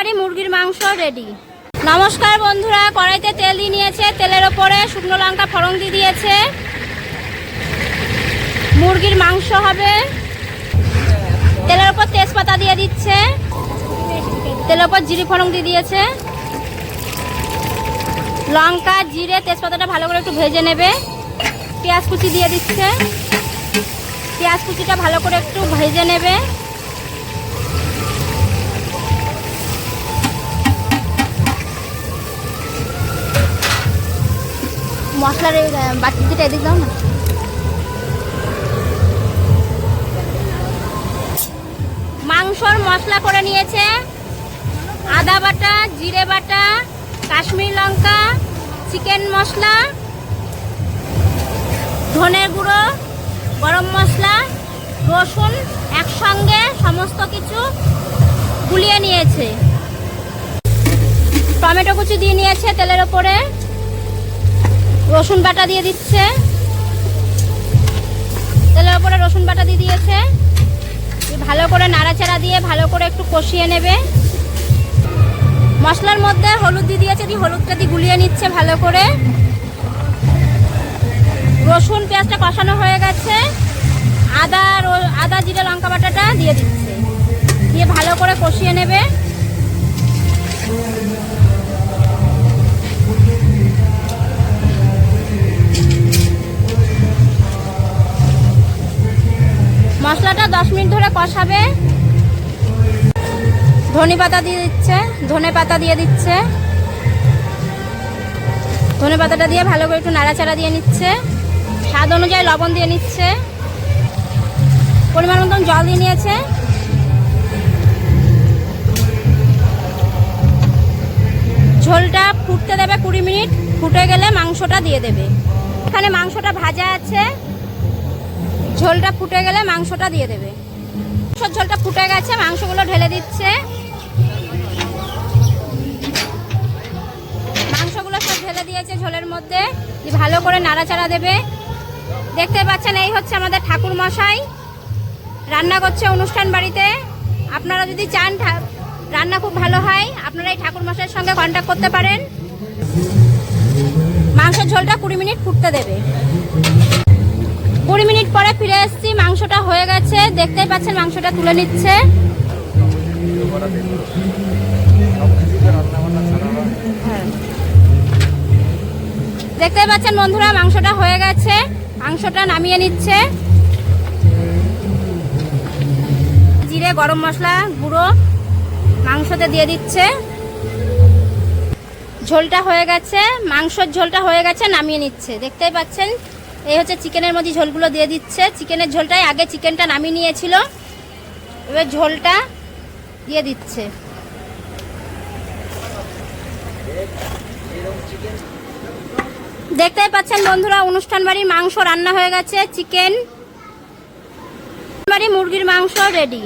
বাড়ি মুরগির মাংস রেডি নমস্কার বন্ধুরা, কড়াইতে তেল দিয়ে নিয়েছে, তেলের ওপরে শুকনো লঙ্কা ফড়ং দিয়ে দিয়েছে। মুরগির মাংস হবে। তেলের ওপর তেজপাতা দিয়ে দিচ্ছে। তেলের ওপর জিরি ফড়ং দিয়ে দিয়েছে। লঙ্কা, জিরে, তেজপাতাটা ভালো করে একটু ভেজে নেবে। পেঁয়াজ কুচি দিয়ে দিচ্ছে। পেঁয়াজ কুচিটা ভালো করে একটু ভেজে নেবে। মশলার বাটি দুটো এদিক দাও না। মাংসর মশলা করে নিয়েছে। আদা বাটা, জিরে বাটা, কাশ্মীর লঙ্কা, চিকেন মশলা, ধনে গুঁড়ো, গরম মশলা, রসুন একসঙ্গে সমস্ত কিছু গুলিয়ে নিয়েছে। টমেটো কুচি দিয়ে নিয়েছে তেলের ওপরে। রসুন বাটা দিয়ে দিচ্ছে। তেলের ওপরে রসুন বাটা দিয়ে দিয়েছে। ভালো করে নাড়াচাড়া দিয়ে ভালো করে একটু কষিয়ে নেবে। মশলার মধ্যে হলুদ দিয়ে দিয়েছে, দিয়ে হলুদটা দিয়ে গুলিয়ে নিচ্ছে ভালো করে। রসুন, পেঁয়াজটা কষানো হয়ে গেছে। আদা আদা, জিরে, লঙ্কা বাটাটা দিয়ে দিচ্ছে। দিয়ে ভালো করে কষিয়ে নেবে। দশ মিনিট ধরে কষাবে। ধনে পাতা দিয়ে দিচ্ছে, ধনে পাতা দিয়ে দিচ্ছে। ধনে পাতাটা দিয়ে ভালো করে একটু নাড়াচাড়া দিয়ে নিচ্ছে। স্বাদ অনুযায়ী লবণ দিয়ে নিচ্ছে। পরিমাণ মতন জল দিয়ে নিয়েছে। ঝোলটা ফুটতে দেবে কুড়ি মিনিট, ফুটে গেলে মাংসটা দিয়ে দেবে। এখানে মাংসটা ভাজা আছে। ঝোলটা ফুটে গেলে মাংসটা দিয়ে দেবে। ঝোলটা ফুটে গেছে, মাংসগুলো ঢেলে দিচ্ছে। মাংসগুলো সব ঢেলে দিয়েছে ঝোলের মধ্যে। ভালো করে নাড়াচাড়া দেবে। দেখতে পাচ্ছেন, এই হচ্ছে আমাদের ঠাকুর মশাই। রান্না করছে অনুষ্ঠান বাড়িতে। আপনারা যদি চান রান্না খুব ভালো হয়, আপনারা এই ঠাকুর মশাইয়ের সঙ্গে কন্ট্যাক্ট করতে পারেন। মাংসের ঝোলটা কুড়ি মিনিট ফুটতে দেবে। কুড়ি মিনিট পরে ফিরে এসেছি। মাংসটা হয়ে গেছে। দেখতেই পাচ্ছেন, মাংসটা তুলে নিচ্ছে। দেখতেই পাচ্ছেন বন্ধুরা, মাংসটা হয়ে গেছে। মাংসটা নামিয়ে নিচ্ছে। জিরে, গরম মশলা, গুঁড়ো মাংসতে দিয়ে দিচ্ছে। ঝোলটা হয়ে গেছে। মাংসর ঝোলটা হয়ে গেছে, নামিয়ে নিচ্ছে। দেখতেই পাচ্ছেন এই হচ্ছে চিকেনের মধ্যে ঝোলগুলো দিয়ে দিচ্ছে। চিকেনের ঝোলটাই আগে চিকেনটা নামিয়ে নিয়েছিল। এবার ঝোলটা দিয়ে দিচ্ছে। দেখতেই পাচ্ছেন বন্ধুরা, অনুষ্ঠান বাড়ির মাংস রান্না হয়ে গেছে। চিকেন বাড়ি মুরগির মাংস রেডি